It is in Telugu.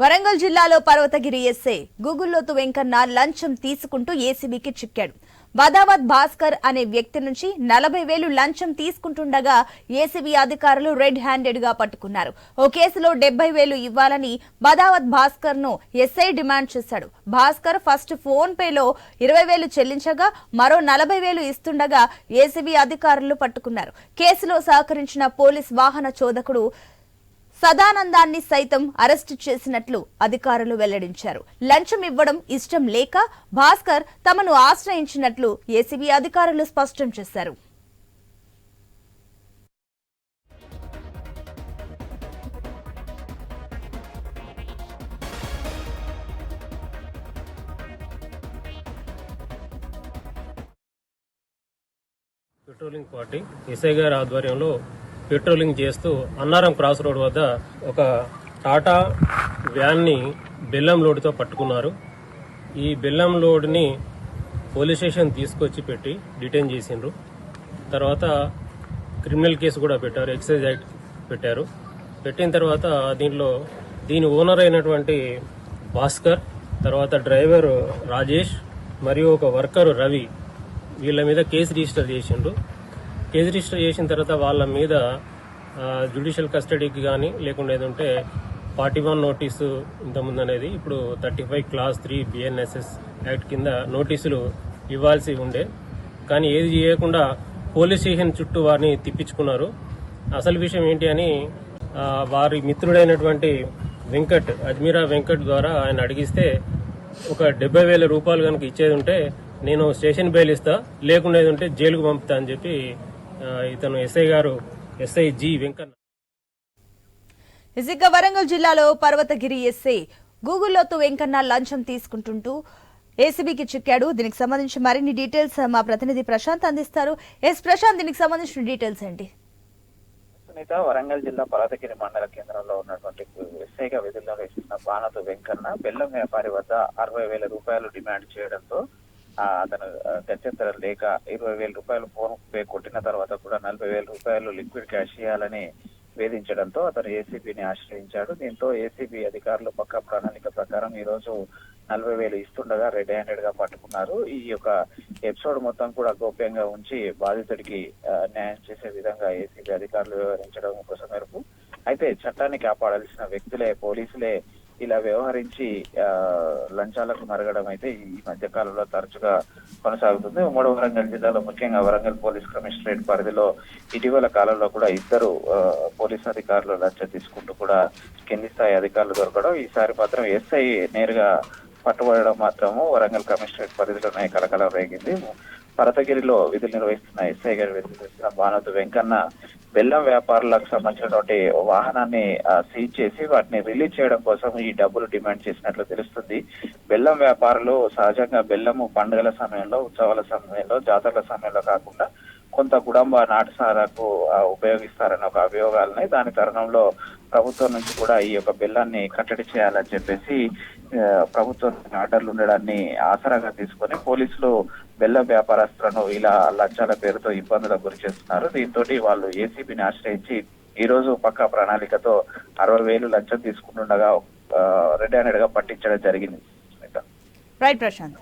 వరంగల్ జిల్లాలో పర్వతగిరి ఎస్ఐ గూగుల్లోతు వెంకన్న లంచం తీసుకుంటూ ఏసీబీకి చిక్కాడు. వదావత్ భాస్కర్ అనే వ్యక్తి నుంచి నలభై వేలు లంచం తీసుకుంటుండగా ఏసీబీ అధికారులు రెడ్ హ్యాండెడ్గా పట్టుకున్నారు. ఓ కేసులో డెబ్బై వేలు ఇవ్వాలని బదావత్ భాస్కర్ను ఎస్ఐ డిమాండ్ చేశాడు. భాస్కర్ ఫస్ట్ ఫోన్ పేలో ఇరవై వేలు చెల్లించగా మరో నలభై వేలు ఇస్తుండగా ఏసీబీ అధికారులు పట్టుకున్నారు. కేసులో సహకరించిన పోలీస్ వాహన చోదకుడు సదానందాన్ని సైతం అరెస్టు చేసినట్లు అధికారులు వెల్లడించారు. లంచం ఇవ్వడం ఇష్టం లేక భాస్కర్ తమను ఆశ్రయించినట్లు ఏసీబీ అధికారులు స్పష్టం చేశారు. పెట్రోలింగ్ పార్టీ ఎస్ఐ గారి ఆధ్వర్యంలో పెట్రోలింగ్ చేస్తూ అన్నారం క్రాస్ రోడ్ వద్ద ఒక టాటా వ్యాన్ని బెల్లం లోడ్తో పట్టుకున్నారు. ఈ బెల్లం లోడ్ని పోలీస్ స్టేషన్ తీసుకొచ్చి పెట్టి డిటైన్ చేసిండ్రు. తర్వాత క్రిమినల్ కేసు కూడా పెట్టారు ఎక్సైజ్ యాక్ట్ పెట్టారు. పెట్టిన తర్వాత దీంట్లో దీని ఓనర్ అయినటువంటి భాస్కర్ తర్వాత డ్రైవర్ రాజేష్ మరియు ఒక వర్కర్ రవి వీళ్ళ మీద కేసు రిజిస్టర్ చేసిండ్రు. కేసు రిజిస్టర్ చేసిన తర్వాత వాళ్ళ మీద జ్యుడిషియల్ కస్టడీకి కానీ లేకుండా ఏదంటే ఫార్టీ వన్ నోటీసు ఇంతకుముందు అనేది ఇప్పుడు thirty five clause three BNSS act కింద నోటీసులు ఇవ్వాల్సి ఉండే. కానీ ఏది చేయకుండా పోలీస్ స్టేషన్ చుట్టూ వారిని తిప్పించుకున్నారు. అసలు విషయం ఏంటి అని వారి మిత్రుడైనటువంటి వెంకట్ అజ్మీరా వెంకట్ ద్వారా ఆయన అడిగిస్తే ఒక డెబ్బై వేల రూపాయలు కనుక ఇచ్చేది ఉంటే నేను స్టేషన్ బెయిల్ ఇస్తా లేకుండా ఉంటే జైలుకు పంపుతా అని చెప్పి ఇతను ఎస్ఐ గారు ఎస్ఐ జి వెంకన్న. ఇసిక వరంగల్ జిల్లాలో పర్వతగిరి ఎస్ఐ గూగుల్లోతు వెంకన్న లంచం తీసుకుంటుంటూ ఏసీబీకి చిక్కాడు. దీనికి సంబంధించి మరిన్ని డీటెయిల్స్ మా ప్రతినిధి ప్రశాంత్ అందిస్తారు. ఎస్ ప్రశాంత్ దీనికి సంబంధించిన డీటెయిల్స్ ఏంటి? సునీత వరంగల్ జిల్లా పర్వతగిరి మండల కేంద్రంలో ఉన్నటువంటి ఎస్ఐగా విధుల్లో వేసిన బాణతు వెంకన్న బెల్లం వ్యాపారి వద్ద అరవై వేల రూపాయలు డిమాండ్ చేయడంతో అతను గత్యంతరం లేక ఇరవై వేల రూపాయలు ఫోన్ పే కొట్టిన తర్వాత కూడా నలభై వేల రూపాయలు లిక్విడ్ క్యాష్ ఇవ్వాలని వేధించడంతో అతను ఏసీబీని ఆశ్రయించాడు. దీంతో ఏసీబీ అధికారులు పక్క ప్రణాళిక ప్రకారం ఈ రోజు నలభై వేలు ఇస్తుండగా రెడ్ హ్యాండెడ్గా పట్టుకున్నారు. ఈ యొక్క ఎపిసోడ్ మొత్తం కూడా గోప్యంగా ఉంచి బాధితుడికి న్యాయం చేసే విధంగా ఏసీబీ అధికారులు వ్యవహరించడం కోసం మేరకు. అయితే చట్టాన్ని కాపాడాల్సిన వ్యక్తులే పోలీసులే ఇలా వ్యవహరించి లంచాలకు మరగడం అయితే ఈ మధ్య కాలంలో తరచుగా కొనసాగుతుంది. ఉమ్మడి వరంగల్ జిల్లాలో ముఖ్యంగా వరంగల్ పోలీస్ కమిషనరేట్ పరిధిలో ఇటీవల కాలంలో కూడా ఇద్దరు పోలీస్ అధికారులు లంచం తీసుకుంటూ కూడా కింది స్థాయి అధికారులు దొరకడం. ఈసారి మాత్రం ఎస్ఐ నేరుగా పట్టుబడడం మాత్రము వరంగల్ కమిషనరేట్ పరిధిలోనే కలకలం రేగింది. పరతగిరిలో విధులు నిర్వహిస్తున్న ఎస్ఐ గారు విధులు నిర్వహిస్తున్న భానుతు వెంకన్న బెల్లం వ్యాపారులకు సంబంధించినటువంటి వాహనాన్ని సీజ్ చేసి వాటిని రిలీజ్ చేయడం కోసం ఈ డబ్బులు డిమాండ్ చేసినట్లు తెలుస్తుంది. బెల్లం వ్యాపారులు సహజంగా బెల్లము పండుగల సమయంలో ఉత్సవాల సమయంలో జాతరల సమయంలో కాకుండా కొంత కుటుంబ నాటసాలకు ఉపయోగిస్తారని ఒక అభియోగాలని దాని తరుణంలో ప్రభుత్వం నుంచి కూడా ఈ యొక్క బెల్లాన్ని కట్టడి చేయాలని చెప్పేసి ప్రభుత్వం ఆర్డర్లు ఉండడాన్ని ఆసరాగా తీసుకొని పోలీసులు బెల్లం వ్యాపారస్తులను ఇలా లంచాల పేరుతో ఇబ్బందులకు గురి చేస్తున్నారు. దీంతో వాళ్ళు ఏసీబీని ఆశ్రయించి ఈ రోజు పక్కా ప్రణాళికతో అరవై వేలు లంచం తీసుకుంటుండగా రెడ్ హ్యాండెడ్గా పట్టించడం జరిగింది. రైట్ ప్రశాంత్